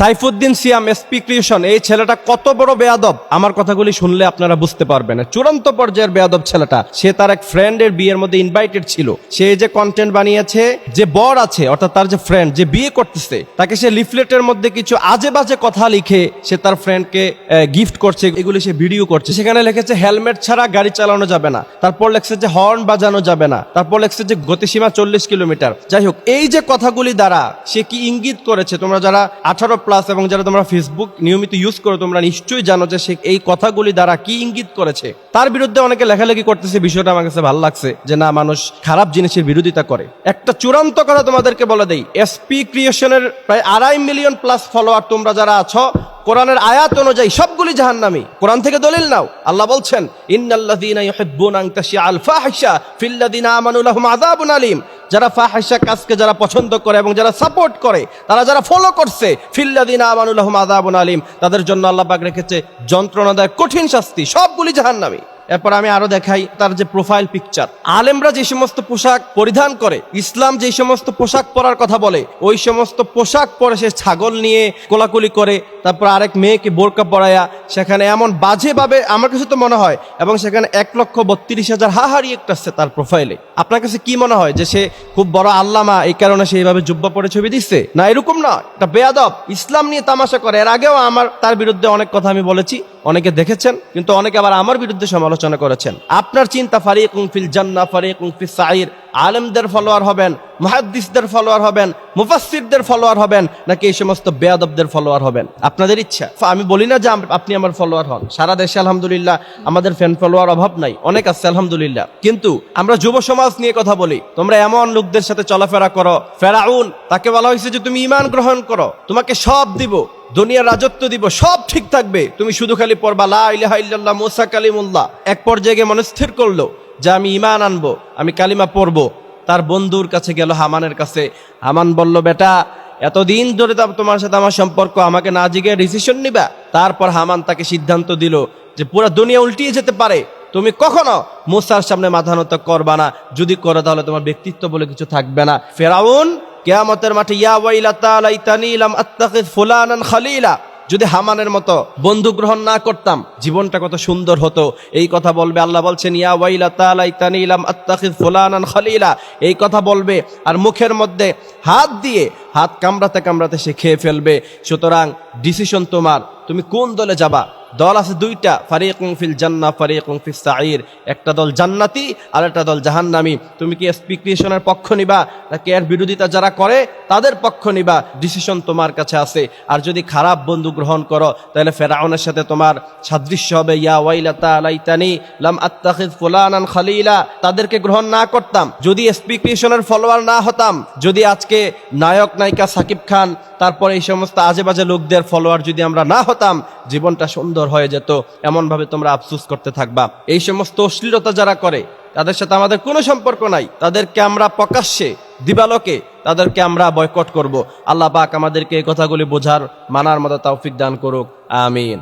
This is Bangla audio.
সাইফুদ্দিন সিয়াম এসপি ক্রিয়েশন এই ছেলেটা কত বড় বেয়াদব? আমার কথাগুলি শুনলে আপনারা বুঝতে পারবেন। চূড়ান্ত পর্যায়ের বেয়াদব ছেলেটা, সে তার এক ফ্রেন্ডের বিয়ের মধ্যে ইনভাইটেড ছিল। সে যে কন্টেন্ট বানিয়েছে, যে বর আছে, অর্থাৎ তার যে ফ্রেন্ড যে বিয়ে করতেছে, তাকে সে লিফলেটের মধ্যে কিছু আজে বাজে কথা লিখে সে তার ফ্রেন্ডকে গিফট করছে। এগুলি সে ভিডিও করছে। সেখানে লিখেছে হেলমেট ছাড়া গাড়ি চালানো যাবে না। তারপর লেখছে যে হর্ন বাজানো যাবে না। তারপর লেখছে যে, গতিসীমা চল্লিশ কিলোমিটার। যাই হোক, এই যে কথাগুলি দ্বারা সে কি ইঙ্গিত করেছে? তোমরা যারা আঠারো প্লাস এবং যারা তোমরা ফেসবুক নিয়মিত ইউজ করো, তোমরা নিশ্চয়ই জানো যে সে এই কথাগুলি দ্বারা কি ইঙ্গিত করেছে। তার বিরুদ্ধে অনেকে লেখালেখি করতেছে, বিষয়টা আমার কাছে ভালো লাগছে যে না, মানুষ খারাপ জিনিসের বিরোধিতা করে। একটা চূড়ান্ত কথা তোমাদেরকে বলে দেই এসপি ক্রিয়েশনের প্রায় আড়াই মিলিয়ন প্লাস ফলোয়ার তোমরা যারা আছো, কোরআনের আয়াত অনুযায়ী সবগুলি জাহান্নামী। কোরআন থেকে দলিল নাও। আল্লাহ বলছেন, ইন্নাল্লাযীনা ইউহিব্বুনা আন তাশিআল ফাহিশা ফিল্লাযীনা আমানু লাহুম যারা ফাহিশা কাজকে যারা পছন্দ করে এবং যারা সাপোর্ট করে, তারা যারা ফলো করছে, ফিল্লাযীনা আমানু লাহুম আযাবুন আলীম, তাদের জন্য আল্লাহ পাক রেখেছে যন্ত্রণাদায়ক কঠিন শাস্তি, সবগুলি জাহান্নামী। এরপর আমি আরও দেখাই তার যে প্রোফাইল পিকচার আলেমরা যে সমস্ত পোশাক পরিধান করে, ইসলাম যে সমস্ত পোশাক পরার কথা বলে, ওই সমস্ত পোশাক পরে সে ছাগল নিয়ে কোলাকুলি করে তারপর আরেক মেয়েকে বোরকা পরায়া সেখানে এমন বাজেভাবে আমার কাছে তো মনে হয়, এবং সেখানে এক লক্ষ বত্রিশ হাজার হাহারি একটা আছে তার প্রোফাইলে আপনার কাছে কি মনে হয় যে সে খুব বড় আল্লামা, এই কারণে সে এইভাবে জুব্বা পরে ছবি দিচ্ছে? না, এরকম না, এটা বেয়াদব, ইসলাম নিয়ে তামাশা করে। এর আগেও আমার, তার বিরুদ্ধে অনেক কথা আমি বলেছি, অনেকে দেখেছেন, কিন্তু অনেকে আবার আমার বিরুদ্ধে সমালোচনা করেছেন। আপনার চিন্তা ফারিক ফিল জান্না ফারিক ফিল সাইর আলেমদের ফলোয়ার হবেন, মুহাদ্দিসদের ফলোয়ার হবেন, মুফাসসিরদের ফলোয়ার হবেন, নাকি এই সমস্ত বেয়াদবদের ফলোয়ার হবেন? আপনাদের ইচ্ছা। আমি বলি না যে আপনি আমার ফলোয়ার হন। সারা দেশে আলহামদুলিল্লাহ আমাদের ফ্যান ফলোয়ার অভাব নাই, অনেক আছে আলহামদুলিল্লাহ। কিন্তু আমরা যুব সমাজ নিয়ে কথা বলি, তোমরা এমন লোকদের সাথে চলাফেরা করো, ফেরাউন, তাকে বলা হয়েছে যে তুমি ইমান গ্রহণ করো, তোমাকে সব দিব, দুনিয়ার রাজত্ব দিব, সব ঠিক থাকবে, তুমি শুধু খালি পড়বা, লা ইলাহা ইল্লাল্লাহ কালিমুল্লাহ। এক পর্যায়ে গিয়ে মনে স্থির করল যে আমি ইমান আনব, আমি কালিমা পড়ব। তার বন্ধুর কাছে গেল হামানের কাছে। হামান বলল, বেটা, এতদিন ধরে তোমার সাথে আমার সম্পর্ক, আমাকে না জিগে ডিসিশন নিবা? তারপর হামান তাকে সিদ্ধান্ত দিল যে পুরো দুনিয়া উল্টিয়ে যেতে পারে। তুমি কখনো মুসার সামনে মাথা নত করবা না। যদি করো তাহলে তোমার ব্যক্তিত্ব বলে কিছু থাকবে না। ফেরাউন, কেয়ামতের মাঠে, ইয়া ওয়াইলাতা, লাইতানি লাম আত্তাখিজ ফুলানান খালিলা। যদি হামানের মতো বন্ধু গ্রহণ না করতাম, জীবনটা কত সুন্দর হতো। এই কথা বলবে, আল্লাহ বলছেন, ইয়া ওয়াইলা তালাইতানি ইলাম আত্তাখিজ ফুলানান খালিলা। এই কথা বলবে আর মুখের মধ্যে হাত দিয়ে হাত কামড়াতে কামড়াতে সে খেয়ে ফেলবে। সুতরাং ডিসিশন তোমার, তুমি কোন দলে যাবা? দল আছে দুইটা ফারিকুং ফিল জান্না ফারিকুং ফিস সাঈর। একটা দল জান্নাতি, আর একটা দল জাহান্নামি। তুমি কি স্পিক্রিয়েশনের পক্ষ নিবা, নাকি এর বিরোধিতা যারা করে, তাদের পক্ষ নিবা? ডিসিশন তোমার কাছে আছে। আর যদি খারাপ বন্ধু গ্রহণ করো, তাহলে ফেরাউনের সাথে তোমার সাদৃশ্য হবে, ইয়া ওয়াইলাতা লাইতানি লাম আত্তাখিজ ফুলানান খালিলা। তাদেরকে গ্রহণ না করতাম। যদি স্পিক্রিয়েশনের ফলোয়ার না হতাম, যদি আজকে নায়ক নায়িকা সাকিব খান তারপর এই সমস্ত আজেবাজে লোকদের ফলোয়ার যদি আমরা না হতাম, জীবনটা সুন্দর হয়ে যেত, এমনভাবে তোমরা আফসুস করতে থাকবা। এই সমস্ত অশ্লীলতা যারা করে, তাদের সাথে আমাদের কোনো সম্পর্ক নাই। তাদেরকে আমরা প্রকাশ্যে, দিবালোকে, তাদেরকে আমরা বয়কট করব। আল্লাহ পাক আমাদেরকে এই কথাগুলি বোঝার, মানার মতো তৌফিক দান করুক। আমিন।